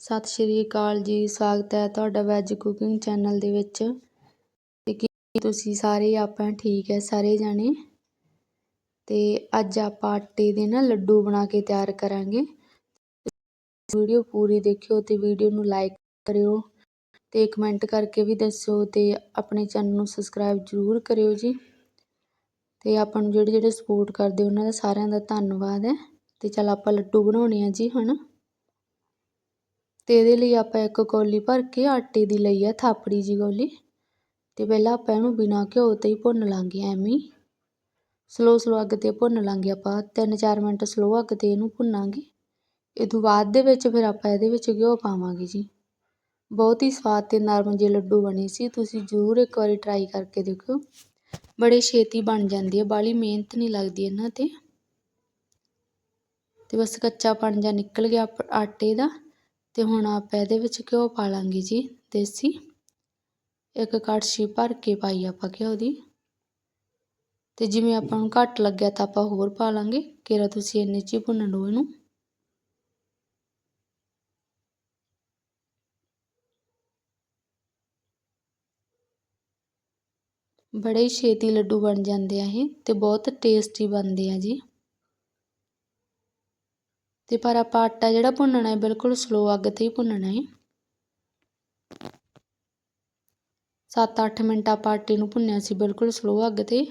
ਸਤਿ ਸ਼੍ਰੀ ਅਕਾਲ ਜੀ, ਸਵਾਗਤ ਹੈ ਤੁਹਾਡਾ ਵੈਜ ਕੁਕਿੰਗ ਚੈਨਲ ਦੇ ਵਿੱਚ। ਤੇ ਕੀ ਤੁਸੀਂ ਸਾਰੇ ਆਪਾਂ ਠੀਕ ਹੈ, ਸਾਰੇ ਜਾਣੇ? ਤੇ ਅੱਜ ਆਪਾਂ ਆਟੇ ਦੇ ਨਾ ਲੱਡੂ ਬਣਾ ਕੇ ਤਿਆਰ ਕਰਾਂਗੇ। ਵੀਡੀਓ ਪੂਰੀ ਦੇਖਿਓ ਤੇ ਵੀਡੀਓ ਨੂੰ ਲਾਈਕ ਕਰਿਓ ਤੇ ਕਮੈਂਟ ਕਰਕੇ ਵੀ ਦੱਸਿਓ ਤੇ ਆਪਣੇ ਚੈਨਲ ਨੂੰ ਸਬਸਕ੍ਰਾਈਬ ਜ਼ਰੂਰ ਕਰਿਓ ਜੀ। ਤੇ ਆਪਾਂ ਨੂੰ ਜਿਹੜੇ ਜਿਹੜੇ ਸਪੋਰਟ ਕਰਦੇ ਉਹਨਾਂ ਦਾ ਸਾਰਿਆਂ ਦਾ ਧੰਨਵਾਦ ਹੈ। ਤੇ ਚਲ ਆਪਾਂ ਲੱਡੂ ਬਣਾਉਣੇ ਆ ਜੀ ਹੁਣ। ਅਤੇ ਇਹਦੇ ਲਈ ਆਪਾਂ ਇੱਕ ਕੌਲੀ ਭਰ ਕੇ ਆਟੇ ਦੀ ਲਈ ਆ, ਥਾਪੜੀ ਜਿਹੀ ਕੌਲੀ। ਅਤੇ ਪਹਿਲਾਂ ਆਪਾਂ ਇਹਨੂੰ ਬਿਨਾਂ ਘਿਓ ਤੇ ਹੀ ਭੁੰਨ ਲਾਂਗੇ, ਐਵੇਂ ਸਲੋ ਸਲੋ ਅੱਗ ਤੇ ਭੁੰਨ ਲਾਂਗੇ ਆਪਾਂ। 3-4 ਮਿੰਟ ਸਲੋ ਅੱਗ ਤੇ ਇਹਨੂੰ ਭੁੰਨਾਂਗੇ। ਇਹ ਤੋਂ ਬਾਅਦ ਦੇ ਵਿੱਚ ਫਿਰ ਆਪਾਂ ਇਹਦੇ ਵਿੱਚ ਘਿਓ ਪਾਵਾਂਗੇ ਜੀ। ਬਹੁਤ ਹੀ ਸਵਾਦ ਤੇ ਨਰਮ ਜਿਹੇ ਲੱਡੂ ਬਣੇ ਸੀ। ਤੁਸੀਂ ਜ਼ਰੂਰ ਇੱਕ ਵਾਰੀ ਟਰਾਈ ਕਰਕੇ ਦੇਖੋ ਬੜੇ ਛੇਤੀ ਬਣ ਜਾਂਦੀ ਹੈ ਬਾਲੀ ਮਿਹਨਤ ਨਹੀਂ ਲੱਗਦੀ ਇਹਨਾਂ ਤੇ। ਤੇ ਬਸ ਕੱਚਾ ਪਣ ਜਾਂ ਨਿਕਲ ਗਿਆ ਆਟੇ ਦਾ। ਅਤੇ ਹੁਣ ਆਪਾਂ ਇਹਦੇ ਵਿੱਚ ਘਿਓ ਪਾ ਲਾਂਗੇ ਜੀ, ਦੇਸੀ। ਇੱਕ ਕੜਛੀ ਭਰ ਕੇ ਪਾਈ ਆਪਾਂ ਘਿਓ ਦੀ। ਤੇ ਜਿਵੇਂ ਆਪਾਂ ਨੂੰ ਘੱਟ ਲੱਗਿਆ ਤਾਂ ਆਪਾਂ ਹੋਰ ਪਾ ਲਾਂਗੇ ਕਿਰਾ ਤੁਸੀਂ ਇੰਨੇ 'ਚ ਹੀ ਭੁੰਨ ਲਓ ਇਹਨੂੰ। ਬੜੇ ਹੀ ਛੇਤੀ ਲੱਡੂ ਬਣ ਜਾਂਦੇ ਆ ਇਹ ਤੇ ਬਹੁਤ ਟੇਸਟੀ ਬਣਦੇ ਆ ਜੀ। ਤੇ ਪਰ ਆਪਾਂ ਆਟਾ ਜਿਹੜਾ ਭੁੰਨਣਾ ਹੈ, ਬਿਲਕੁਲ ਸਲੋ ਅੱਗ ਤੇ ਹੀ ਭੁੰਨਣਾ ਹੈ। 7-8 ਮਿੰਟ ਆਪਾਂ ਆਟੇ ਨੂੰ ਭੁੰਨਿਆ ਸੀ, ਬਿਲਕੁਲ ਸਲੋ ਅੱਗ ਤੇ।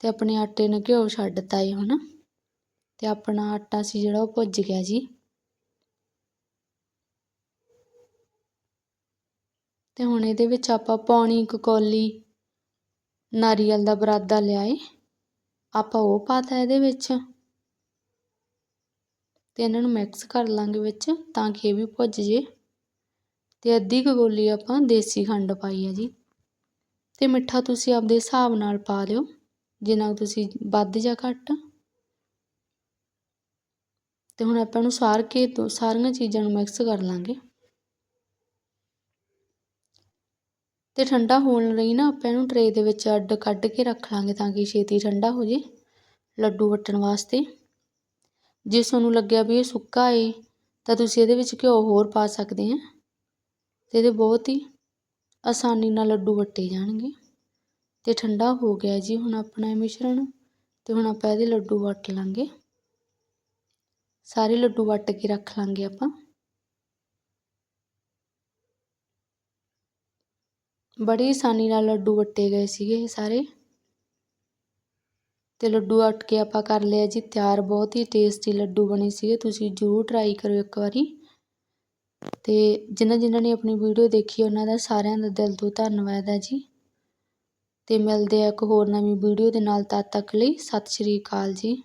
ਤੇ ਆਪਣੇ ਆਟੇ ਨੂੰ ਘਿਓ ਛੱਡਤਾ ਹੈ ਹੁਣ। ਤੇ ਆਪਣਾ ਆਟਾ ਸੀ ਜਿਹੜਾ ਉਹ ਭੁੱਜ ਗਿਆ ਜੀ। ਤੇ ਹੁਣ ਇਹਦੇ ਵਿੱਚ ਆਪਾਂ ਪੌਣੀ ਕੌਲੀ ਨਾਰੀਅਲ ਦਾ ਬਰਾਦਾ ਲਿਆਏ ਆਪਾਂ ਉਹ ਪਾਤਾ ਇਹਦੇ ਵਿੱਚ। ਅਤੇ ਇਹਨਾਂ ਨੂੰ ਮਿਕਸ ਕਰ ਲਾਂਗੇ ਵਿੱਚ ਤਾਂ ਕਿ ਇਹ ਵੀ ਭੁੱਜ ਜੇ। ਅਤੇ ਅੱਧੀ ਕਗੋਲੀ ਆਪਾਂ ਦੇਸੀ ਖੰਡ ਪਾਈ ਹੈ ਜੀ। ਅਤੇ ਮਿੱਠਾ ਤੁਸੀਂ ਆਪਦੇ ਹਿਸਾਬ ਨਾਲ ਪਾ ਲਿਓ, ਜਿੰਨਾ ਤੁਸੀਂ ਵੱਧ ਜਾਂ ਘੱਟ। ਤੇ ਹੁਣ ਆਪਾਂ ਨੂੰ ਸਾਰ ਕੇ ਤੋਂ ਸਾਰੀਆਂ ਚੀਜ਼ਾਂ ਨੂੰ ਮਿਕਸ ਕਰ ਲਾਂਗੇ। ਤੇ ਠੰਡਾ ਹੋਣ ਲਈ ਨਾ ਆਪਾਂ ਇਹਨੂੰ ਟਰੇ ਦੇ ਵਿੱਚ ਅੱਡ ਕੱਢ ਕੇ ਰੱਖ ਲਾਂਗੇ ਤਾਂ ਕਿ ਛੇਤੀ ਠੰਡਾ ਹੋ ਜੇ, ਲੱਡੂ ਵੱਟਣ ਵਾਸਤੇ। ਜੇ ਤੁਹਾਨੂੰ ਲੱਗਿਆ ਵੀ ਇਹ ਸੁੱਕਾ ਏ, ਤਾਂ ਤੁਸੀਂ ਇਹਦੇ ਵਿੱਚ ਘਿਓ ਹੋਰ ਪਾ ਸਕਦੇ ਆ। ਤੇ ਇਹਦੇ ਬਹੁਤ ਹੀ ਆਸਾਨੀ ਨਾਲ ਲੱਡੂ ਵੱਟੇ ਜਾਣਗੇ। ਅਤੇ ਠੰਡਾ ਹੋ ਗਿਆ ਜੀ ਹੁਣ ਆਪਣਾ ਮਿਸ਼ਰਣ ਅਤੇ ਹੁਣ ਆਪਾਂ ਇਹਦੇ ਲੱਡੂ ਵੱਟ ਲਾਂਗੇ। ਸਾਰੇ ਲੱਡੂ ਵੱਟ ਕੇ ਰੱਖ ਲਾਂਗੇ ਆਪਾਂ। ਬੜੀ ਆਸਾਨੀ ਨਾਲ ਲੱਡੂ ਵੱਟੇ ਗਏ ਸੀਗੇ ਇਹ ਸਾਰੇ। ਅਤੇ ਲੱਡੂ ਅੱਟ ਕੇ ਆਪਾਂ ਕਰ ਲਿਆ ਜੀ, ਤਿਆਰ ਬਹੁਤ ਹੀ ਟੇਸਟੀ ਲੱਡੂ ਬਣੇ ਸੀਗੇ, ਤੁਸੀਂ ਜ਼ਰੂਰ ਟਰਾਈ ਕਰਿਓ ਇੱਕ ਵਾਰੀ। ਤੇ ਜਿਨ੍ਹਾਂ ਜਿਨ੍ਹਾਂ ਨੇ ਆਪਣੀ ਵੀਡੀਓ ਦੇਖੀ, ਉਹਨਾਂ ਦਾ ਸਾਰਿਆਂ ਦਾ ਦਿਲ ਤੋਂ ਧੰਨਵਾਦ ਹੈ ਜੀ। ਤੇ ਮਿਲਦੇ ਆ ਇੱਕ ਹੋਰ ਨਵੀਂ ਵੀਡੀਓ ਦੇ ਨਾਲ, ਤਦ ਤੱਕ ਲਈ ਸਤਿ ਸ਼੍ਰੀ ਅਕਾਲ ਜੀ।